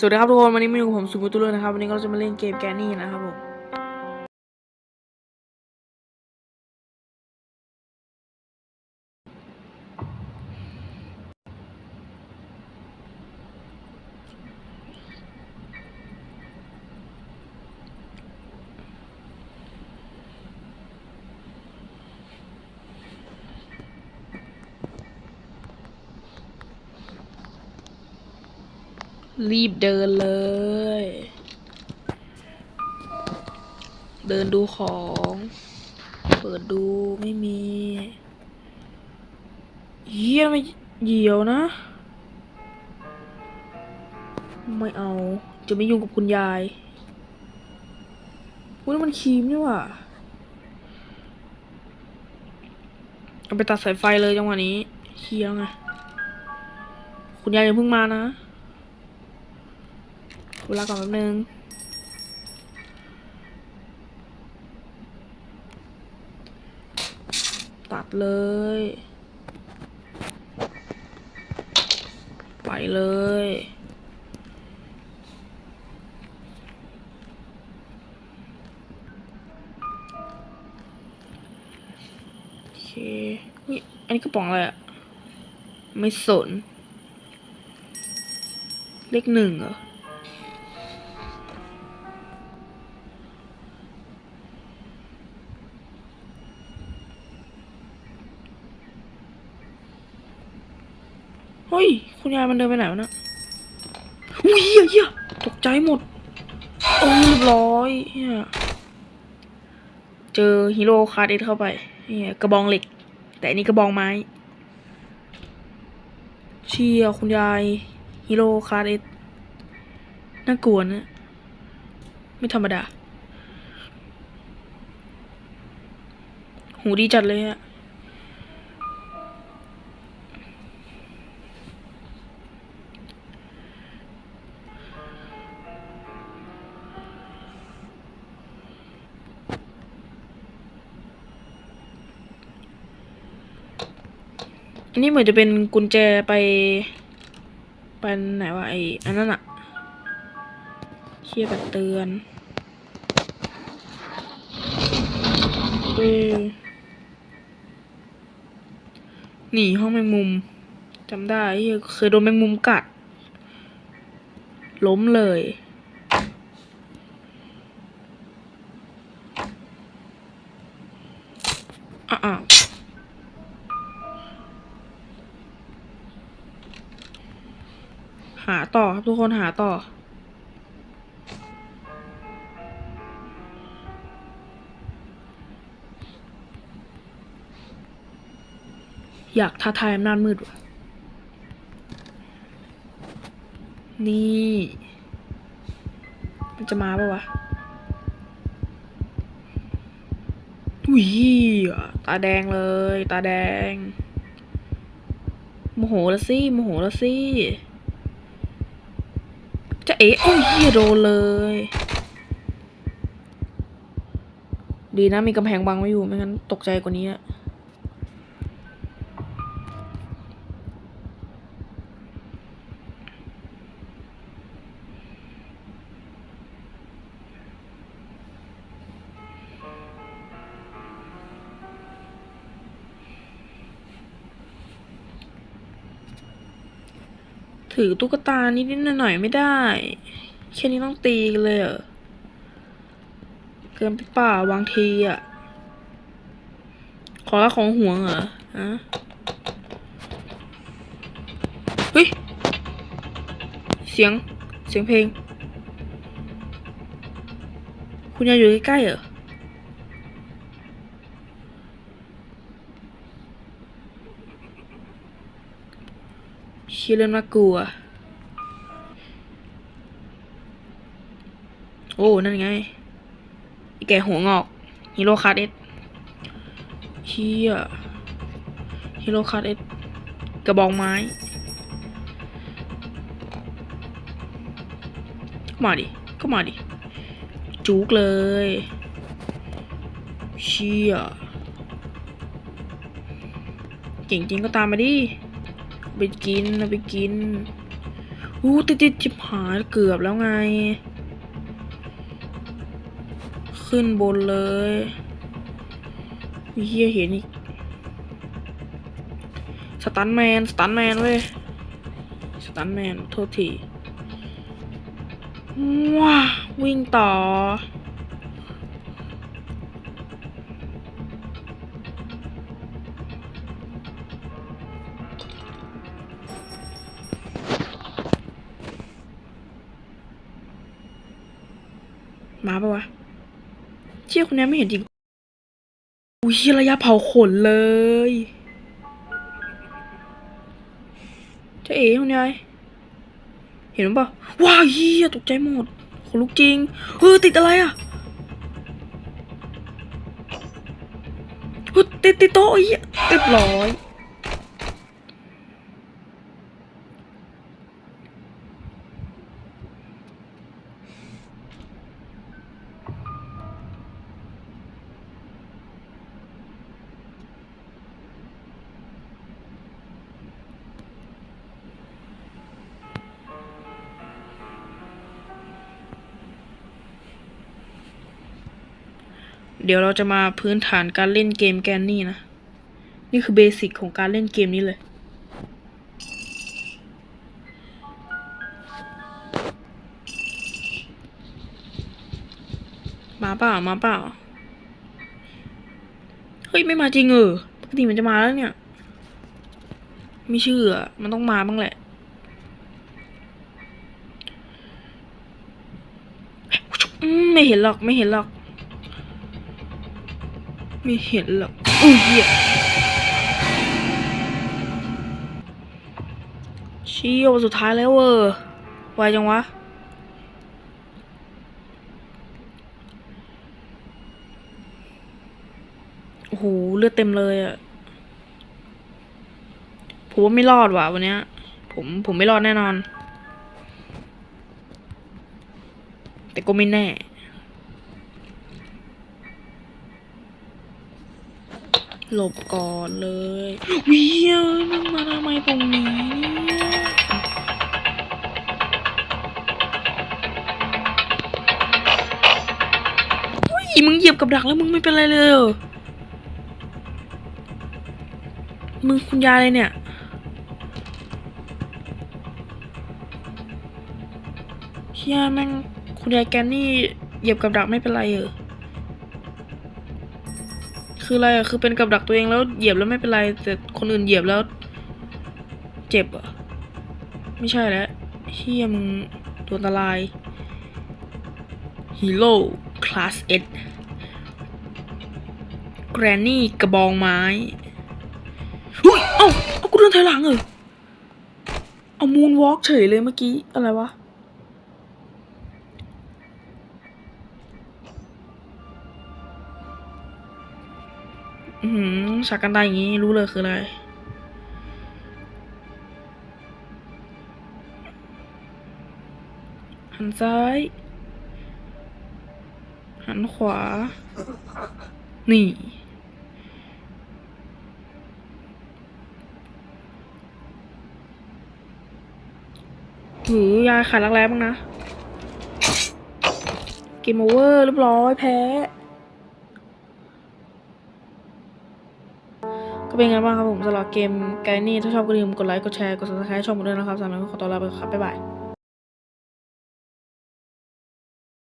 สวัสดีครับทุกคนวันนี้มาอยู่กับผมสุกุตุเลนะครับวันนี้เราจะมาเล่นเกมแกนี่นะครับผม รีบเดินเลย เดินดูของ เปิดดูไม่มีเฮียไม่เหี่ยวนะ ไม่เอา จะไม่ยุ่งกับคุณยายอุ้ยนั่นมันครีมนี่ว่าเอาไปตัดสายไฟเลยจังหวะนี้เฮียไง คุณยายอย่าเพิ่งมานะ เวลาก่อนแป๊บนึงตัดเลย ไปเลย โอเคอุ๊ยอันนี้กระป๋องอะไรอะไม่สน เลขหนึ่งเหรอ ฮ้ย คุณยายมันเดินไปไหนวะนะอุ้ยเหี้ยเฮียตกใจหมดโอ้ยเรียบร้อยเฮียเจอฮีโร่คาร์ดเอสเข้าไปเฮียกระบองเหล็ก แต่อันนี้กระบองไม้ เชียคุณยายฮีโร่คาร์ดเอสน่ากลัวนะไม่ธรรมดา หูดีจัดเลยอะ นนี้เหมือนจะเป็นกุญแจไปเป็นไหนวะไออันนั้นอะเชี่ยแบบเตือนเออหนีห้องแมงมุมจำได้เคยโดนแมงมุมกัด ล้มเลยอ้า หาต่อครับทุกคนหาต่อ อยากท้าทายอำนาจมืดว่ะ นี่ มันจะมาปะวะอุ้ยตาแดงเลย ตาแดง โมโหละสิ โมโหละสิ จะเอ๋โอ้ยเฮียโดนเลย ดีนะมีกำแพงบังไว้อยู่ไม่งั้นตกใจกว่านี้อะ ถือตุ๊กตานิดๆหน่อยๆไม่ได้ แค่นี้ต้องตีกันเลยเหรอ เกินไปป่าบางทีอะ ขอละของห่วงเหรอฮะเฮ้ย เสียง เสียงเพลง คุณยายอยู่ใกล้ๆเหรอ ชื่อเริ่มน่ากลัว โอ้ นั่นไงไอแกหัวงอกฮีโรคาร์ดเอสเชี่ยฮีโรคาร์ดเอสกระบองไม้ มาดิ ก็มาดิ จุกเลยเชี่ยเก่งจริงก็ตามมาดิ ไปกินเอาไปกินอู้ติดติดจิบหายเกือบแล้วไง ขึ้นบนเลยเฮียเห็นอีกสตันแมนสตันแมนเว้ยสตันแมนโทษทีว้าวิ่งต่อ มาปะวะเชี่ยคนนี้ไม่เห็นจริงอุ้ยเฮียระยะเผาขนเลยเจะเอ๋คุณยายเห็นมั้ยปะว้าวเฮียตกใจหมดขนลุกจริงเฮ้ยติดอะไรอะเฮ้ยติดติดโต๊ะไอ้เหี้ยเรียบร้อย เดี๋ยวเราจะมาพื้นฐานการเล่นเกมแกนนี่นะ นี่คือเบสิกของการเล่นเกมนี้เลย มาเปล่า มาเปล่า เฮ้ย ไม่มาจริงเออปกติมันจะมาแล้วเนี่ย ไม่เชื่อ มันต้องมาบ้างแหละไม่เห็นหรอกไม่เห็นหรอก ไม่เห็นหรอกอุ้ยเหี้ยเชี่ยววันสุดท้ายแล้วเวอร์ไวจังวะโอ้โหเลือดเต็มเลยอะผมว่าไม่รอดว่ะวันเนี้ย ผมผมไม่รอดแน่นอน แต่ก็ไม่แน่ หลบก่อนเลยวิเอ้ยมึงมาทำไมตรงนี้เฮ้ยมึงเหยียบกับดักแล้วมึงไม่เป็นไรเลย มึงคุณยายเลยเนี่ย เฮียแม่งคุณยายแกนี่เหยียบกับดักไม่เป็นไรเหรอ คืออะไรอะคือเป็นกับดักตัวเองแล้วเหยียบแล้วไม่เป็นไร แต่คนอื่นเหยียบแล้ว เจ็บเหรอะไม่ใช่แล้วเฮียมตัวอันตรายฮีโร่คลาสเอ็ดแกรนนี่กระบองไม้หุ้ยเอ้าเอากูเดินถอยหลังเหรอเอามูนวอล์กเฉยเลยเมื่อกี้ อะไรวะ อืฉากกันตายอย่างนี้รู้เลยคืออะไร หันซ้าย หันขวา นี่ หือยายขาดรักแร้บ้างนะ เกมโอเวอร์เรียบร้อยแพ้ เป็นไงบ้างครับผมสำหรับเกมไกนี่ถ้าชอบก็อย่าลืมกดไลค์กดแชร์กดซับสไครต์ช่องผมด้วยนะครับสำหรับวันนี้ขอตัวลาไปครับบ๊ายบาย